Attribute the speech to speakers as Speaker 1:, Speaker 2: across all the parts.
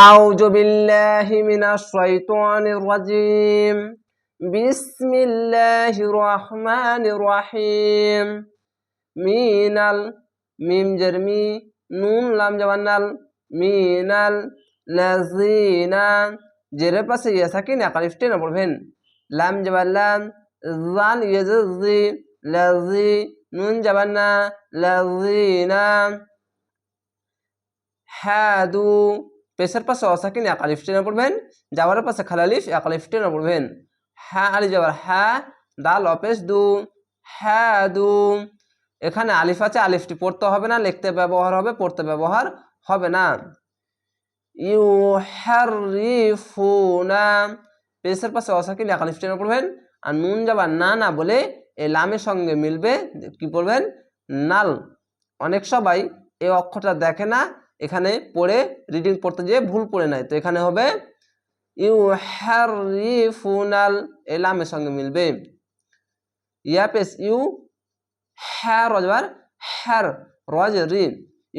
Speaker 1: أعوذ بالله من الشيطان الرجيم بسم الله الرحمن الرحيم মিনাল মিম জেরমি নুন লাম জবান্নাল মিনাল লাজিনা জেরের পাশে ইয়া সাকিন আকালিফ টেনে পড়বেন লাম জবাল্লাম জাল ইয়াজি লাজি নুন জবান্না লাজিনা হাদু পেশের পাশে অসাকিন একালিফ টেনে পড়বেন যাওয়ার পাশে খালালিফ একালিফ টেনে পড়বেন। হ্যাঁ আলি যাবার হ্যাঁ দাল অপেশ দু হ্যাঁ দু। এখানে আলিফ আছে, আলিফটি পড়তে হবে না, লিখতে ব্যবহার হবে, পড়তে ব্যবহার হবে না। ইউ হ্যারিফুনা পেশের পাশে অসাকিন একালিফ টেনে পড়বেন, আর নুন যাবার না না বলে এই লামের সঙ্গে মিলবে, কি পড়বেন? নাল। অনেক সবাই এই অক্ষরটা দেখে না এখানে পড়ে রিডিং পড়তে যেয়ে ভুল পড়ে নেয় তো এখানে হবে ইউ হ্যারিফুনাল এই লামের সঙ্গে মিলবে। ইয়া পেস ইউ হ্যার রজবার হ্যার রজ রি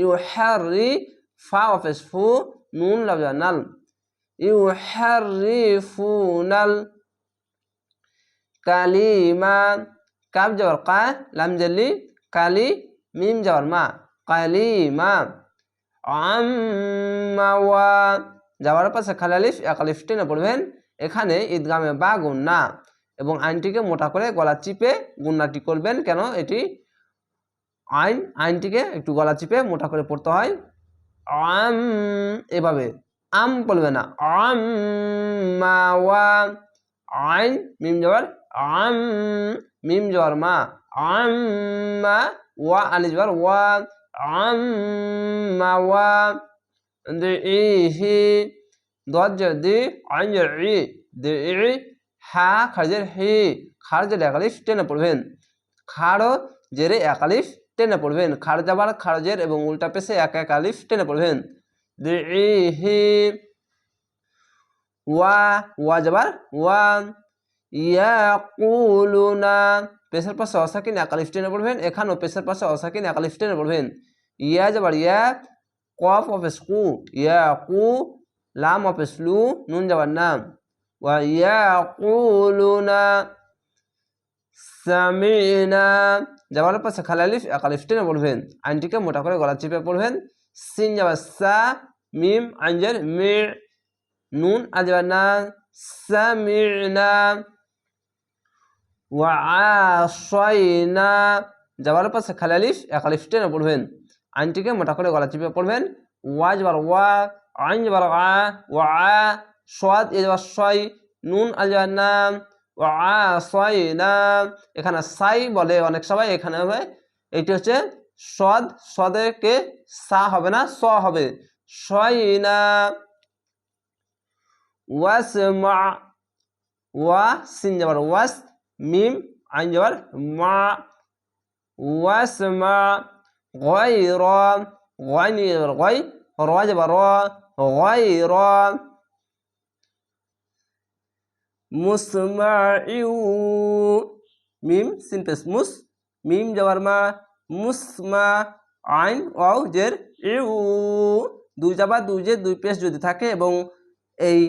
Speaker 1: ইউ হ্যার রি ফা অফেস ফু নুন লবজা নাল। ইউ হ্যার রি ফু নাল কালিমা কাব যাওয়ার কা, লাম, জালি, কালি মিম যাওয়ার মা। কালিমা যাওয়ার পাশে খালালিফ একালিফ টেনে পড়বেন, এখানে ঈদগামে বা গুন্না। এবং আইনটিকে মোটা করে গলা চিপে গুন্নাটি করবেন। কেন? এটি আইন, আইনটিকে একটু গলা চিপে মোটা করে পড়তে হয়। আম, এভাবে। আম বলবে না। আম মাওয়া আইন, মিম যাওয়ার আম, মিম যাওয়ার মা। আম মা ওয়া আলি যাওয়ার ওয়া। দিহি ضج দি আইন ই দি হা খারজের হি খারজের একালিফ টেনে পড়বেন। খাড় জেরে একালিফ টেনে পড়বেন। খার যাবার খারজের এবং উল্টা পেশে এক এক আলিফ টেনে পড়বেন। হি ওয়া ওয়া যাবার ওয়া। ইয়াকুলুনা পেশার পাশে অসাকিন একালিফ টেনে পড়বেন, এখানেও পেশার পাশে অসাকিন একালিফ টেনে পড়বেন। ইয়া যাবার, ইয়া কফ অফেস কু ইয়া কু, লাম অফেস লু নুন যাবার নাম। ওয়া ইয়াকুলুনা সামিনা। যাবার পাশে খালালিফ একালিফ টেনে পড়বেন। আইনটিকে মোটা করে গলা চিপে পড়বেন। সিন যাবার সা, মিম আইনজের মি, নুন আজবার না সামিনা। ওয়া আশাইনা যাবার পাশে খালালিফ একালিফ টেনে পড়বেন। আইনটিকে মোটা করে গলা চিপে পড়বেন। ওয়া যাবার ওয়া, আইন যাবার আ, ওয়া আ সোয়াদ এ যাবার সয়, নুন আল যাবার নাম ওয়া আশাইনা এখানে সাই বলে অনেক সবাই এখানে হবে। এটি হচ্ছে সদ সদেরকে সা হবে না, স হবে। সয়না। ওয়াস মা ওয়া, সিন যাবার ওয়াস মিম আইন যাবার মা ওয়াস মা غير غير غي را যাবার র غير মুসমাইউ মিম সিন পেস মুস মিম যাবার মা মুসমা আইন ওয়াও জের ইউ দুই যাবা দুই যে দুই পেশ যদি থাকে এবং এই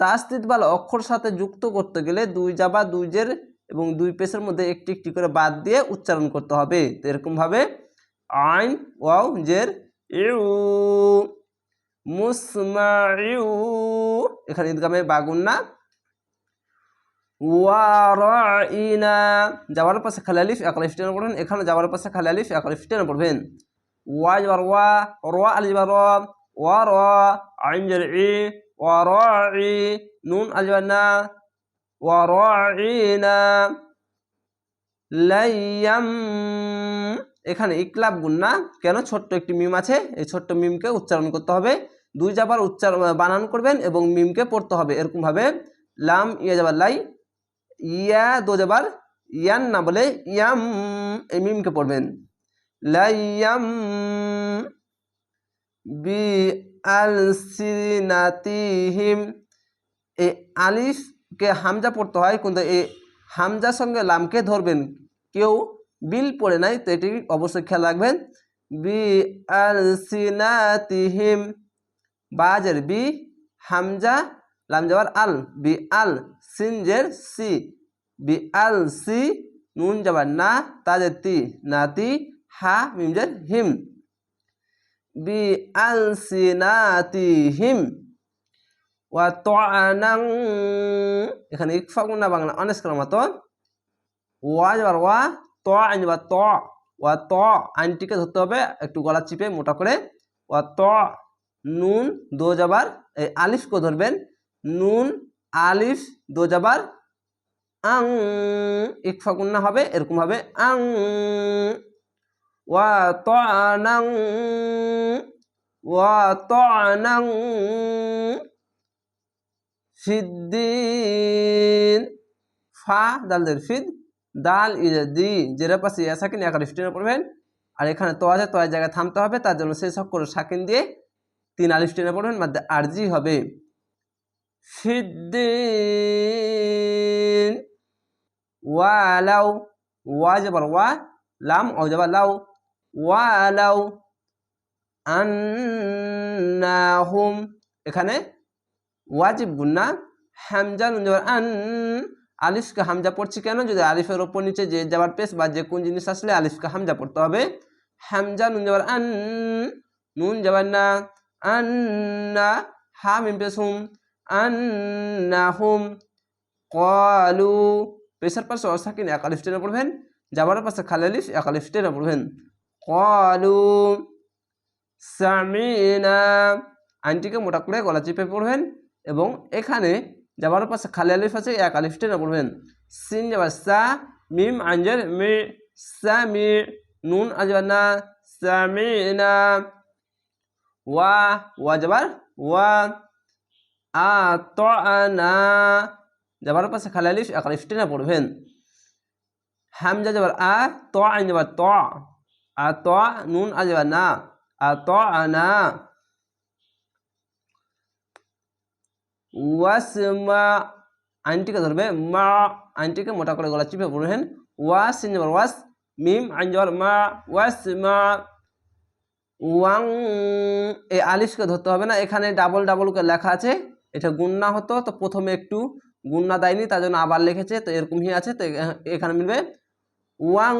Speaker 1: তাস্তিত বাল অক্ষর সাথে যুক্ত করতে গেলে দুই যাবা দুই জের এবং দুই পেশের মধ্যে একটি একটি করে বাদ দিয়ে উচ্চারণ করতে হবে। তো এরকমভাবে আইন, ওয়াও, জের, ইউ, মুসমাইউ, এখানে ঈদগামে বাগুন্না, ওয়ারাইনা, যাওয়ার পাশে খালি আলিফ একালিফ টেনে পড়বেন। এখানে যাওয়ার পাশে খালি আলিফ একালিফ টেনে পড়বেন। ওয়া যাবার ওয়া রোয়া আলি যাবার র, ওয়া র, আইন জের ই ওয়া রি নুন আলি যাবার না ওয়া রাইনা লাইয়াম এখানে ইকলাব গুন্না কেন? ছোট্ট একটি মিম আছে। এই ছোট্ট মিমকে উচ্চারণ করতে হবে। দুই যাবার উচ্চার, বানান করবেন এবং মিমকে পড়তে হবে এরকমভাবে। লাম, ইয়া যাবার লাই, ইয়া, দো যাবার ইয়ান না বলে ইয়াম এই মিমকে পড়বেন। লাইয়াম বি আল সিনাতিহিম এই আলিফকে হামজা পড়তে হয়, কিন্তু এই হামজার সঙ্গে লামকে ধরবেন কেউ, বিল পড়ে নাই, তো এটি অবশ্যই খেয়াল রাখবেন। বি আল সিনাতিহিম বাজের বি হামজা, লাম যাবার আল, বি আল সিনজের সি, বি আল সি, নুন যাবার না, তাজের তি, নাতি, হা, মিমজের হিম। বি আল সি নাতি হিম ওয়া তানাং এখানে ইকফা গুণা বাংলা অনেস্কার মতো ওয়া যাবার ওয়া ত আইন যাবার ত, ওয়া ত আইনটিকে ধরতে হবে, একটু গলা চিপে মোটা করে। ওয়া ত নুন দো যাবার এই আলিফকে ধরবেন। নুন, আলিফ দো যাবার আং ইকফা গুন্না হবে, এরকম হবে, আং। ওয়া তানাং ওয়া তানাং ফিদ্দিন, ফা, দালদের ফিদ, দাল ইজা দি, জেরা পাশে ইয়া সাকিন একার স্টেনে পড়বেন। আর এখানে তো আছে, তো জায়গায় থামতে হবে, তার জন্য শেষ অক্ষর সাকিন দিয়ে তিন আলিফ টেনে পড়বেন, মাধ্যমে আরজি হবে। ফিদ্দিন ওয়ালাউ ওয়া যাবার ওয়া লাম, ও যাবার লাউ ওয়ালাউ আন্নাহুম। এখানে ওয়াজিব গুন্না হামজা নুন যাবার আন, আলিফকে হামজা পড়ছি কেন? যদি আলিফের ওপর নিচে যে যাবার পেস বা যে কোন জিনিস আসলে আলিফকে হামজা পড়তে হবে। হামজা নুন যাবার আন, নুন যাবার না। আন্না হা মিম পেস হুম আন্না হুম কলু পেশার পাশে অসাকিন, এক আলিফ টেনে পড়বেন। যাবার পাশে খালি আলিফ, এক আলিফ টেনে পড়বেন। কলু সামিনা আইনটিকে মোটা করে গলা চিপে পড়বেন এবং এখানে যাবার পাশে খালি আলিফ আছে, এক আলিফ টেনে পড়বেন। সিন যাবার সা, মিম আঞ্জের মি সামি নুন আজবার না সামিনা ওয়া ওয়া যাবার, ওয়া, আ, ত না। যাবার পাশে খালি আলিফ, এক আলিফ টেনে পড়বেন। হামজা যাবার আ, ত আইন যাবার ত। আ ত নুন আ যাবার না আ ত আনা ওয়াসমা আইনটিকে ধরবে মা আইনটিকে মোটা করে গলা চিপে পড়বেন ওয়াস যাবার ওয়াস মিম আইন মা ওয়াসমা ওয়াং এই আলিশকে ধরতে হবে না। এখানে ডাবল ডাবল করে লেখা আছে। এটা গুন্না হতো, তো প্রথমে একটু গুন্না দেয়নি, তার জন্য আবার লিখেছে, তো এরকমই আছে। তো এখানে মিলবে ওয়াং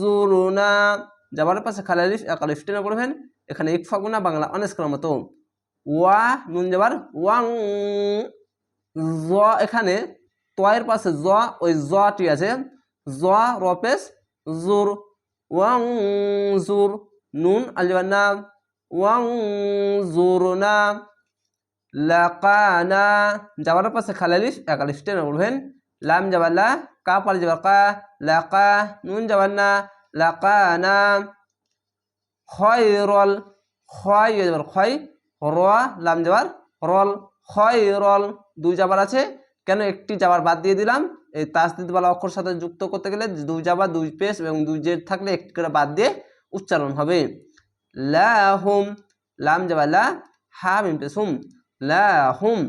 Speaker 1: জুরুনা যাবার পাশে খালি আলিফ, এক পড়বেন। এখানে ইকফা গুনা বাংলা অনেস্কর মতো। ওয়া, নুন যাবার ওয়াং জ এখানে তয়ের পাশে জ, ওই জটি আছে। জ রপেস জুর ওয়াং জুর নুন আলবানা ওয়াং জুরনা লাকানা। যাবার পাশে খালালিস একালিশ টেনে বলবেন লাম যাবাল্লা কা পালি যাবার কা লাকা নুন যাবান্না লাকানা খয়রল খয় যাবার খয় র লাম যাবার রল খয় রল দুই যাবার আছে। কেন একটি যাবার বাদ দিয়ে দিলাম? এই তাসদিদওয়ালা অক্ষর সাথে যুক্ত করতে গেলে দুই যাবার দুই পেশ এবং দুই জেড থাকলে একটি করে বাদ দিয়ে উচ্চারণ হবে। লাহুম লাম যাবা লা হা মিম পেশ হুম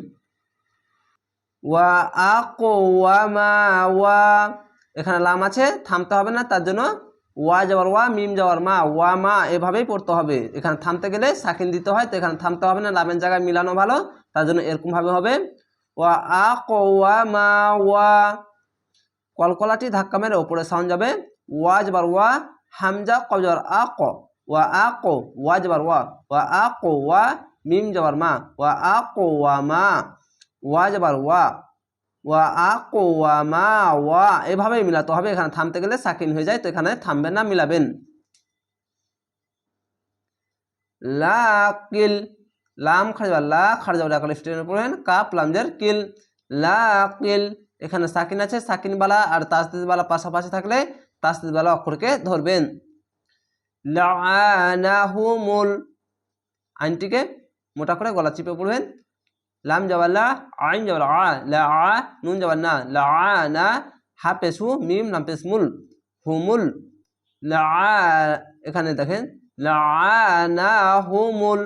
Speaker 1: ওয়া আকওয়ামা ওয়া এখানে লাম আছে, থামতে হবে না, তার জন্য ওয়া যাওয়ার ওয়া, মিম যাওয়ার মা, ওয়া মা এভাবেই পড়তে হবে। এখানে থামতে গেলে সাকিন দিতে হয়, তো এখানে থামতে হবে না, লামের জায়গায় মিলানো ভালো, তার জন্য এরকমভাবে হবে। ওয়া আকওয়ামা ওয়া মা ওয়া। কলকলাটি ধাক্কা মেরে ওপরে সাউন্ড যাবে। ওয়া যাবার ওয়া, হামজা যাবার আক। ওয়া আক, ওয়া যাবার ওয়া। ওয়া আক, ওয়া, মিম যাবার মা। ওয়া আক, ওয়া মা। ওয়া যাবার ওয়া। ওয়া আক, ওয়া মা, ওয়া। এভাবেই মিলাতে হবে, এখানে থামতে গেলে সাকিন হয়ে যায়, তো এখানে থামবেন না, মিলাবেন। লাকিল লাম যাবার লা খাড়ি যাবার একাল স্টেশনে পড়বেন, কাপ লামজের কিল। লাকিল এখানে সাকিন আছে সাকিনবালা আর তাসদিদবালা পাশাপাশি থাকলে তাসদিদবালা অক্ষরকে ধরবেন। লানাহুমুল আইনটিকে মোটা করে গলা চিপে পড়বেন। লাম যাবাল্লা আইন যাবার আ লা আ নুন যাবার না লা আ না হা পেশু মিম নাম পেশ মুল হুমুল লা আ এখানে দেখেন লানাহুমুল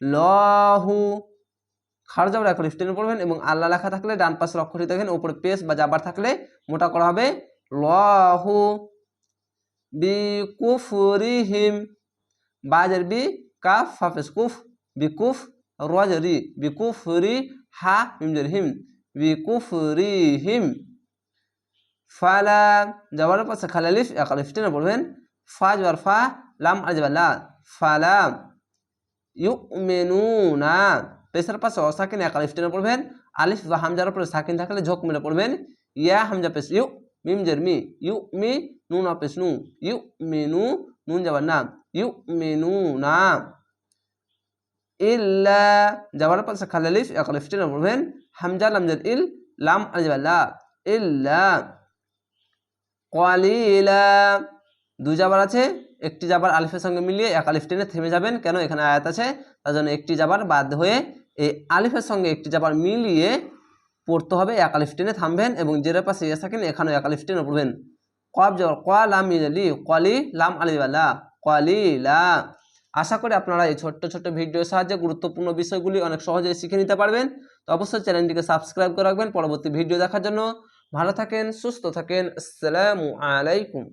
Speaker 1: লহু খার যাবার এখন স্টেনে পড়বেন এবং আল্লাহ লেখা থাকলে ডান পাশের অক্ষরটি দেখেন, উপরে পেশ বা জাবার থাকলে মোটা করা হবে লহু বি, কুফরিহিম, বাজের বি, কাফ হাফেজ কুফ বিকুফ রজরি বিকুফরি হা মিমজের হিম বিকুফরি হিম ফালা যাওয়ার পাশে খালালিফ একালিফ টেনে পড়বেন ফা যাওয়ার ফা লাম আজবাল্লা ফালা ইউমিনুনা পেশার পাশে অসাকিন একালিফ টেনে পড়বেন আলিফ বা হামজার উপরে সাকিন থাকলে ঝোঁক মেরে পড়বেন ইয়া হামজা পেশ ইউ মিম জের মি ইউ মি নুন পেশ নু ইউ মিনু নুন যাবার না ইউ মিনু না ইল্লা পাশে খালালিফ একালিফ টেনে পড়বেন হামজা লামজার ইল, লাম আজবাল্লা ইল্লা। কোয়ালিলা দুই জাবার আছে, একটি যাবার আলিফের সঙ্গে মিলিয়ে এক আলিফ টেনে থেমে যাবেন। কেন? এখানে আয়াত আছে, তার জন্য একটি যাবার বাদ হয়ে এই আলিফের সঙ্গে একটি যাবার মিলিয়ে পড়তে হবে, এক আলিফ টেনে থামবেন এবং জেরের পাশে ইয়ে থাকেন, এখানেও এক আলিফ টেনে পড়বেন। কব যাবার কোয়া লাম মিলি কোয়ালি লাম আলিবালা কোয়ালিলা আশা করি আপনারা এই ছোট্ট ছোট্ট ভিডিওর সাহায্যে গুরুত্বপূর্ণ বিষয়গুলি অনেক সহজেই শিখে নিতে পারবেন। তো অবশ্যই চ্যানেলটিকে সাবস্ক্রাইব করে রাখবেন। পরবর্তী ভিডিও দেখার জন্য ভালো থাকেন, সুস্থ থাকেন। আসসালামু আলাইকুম।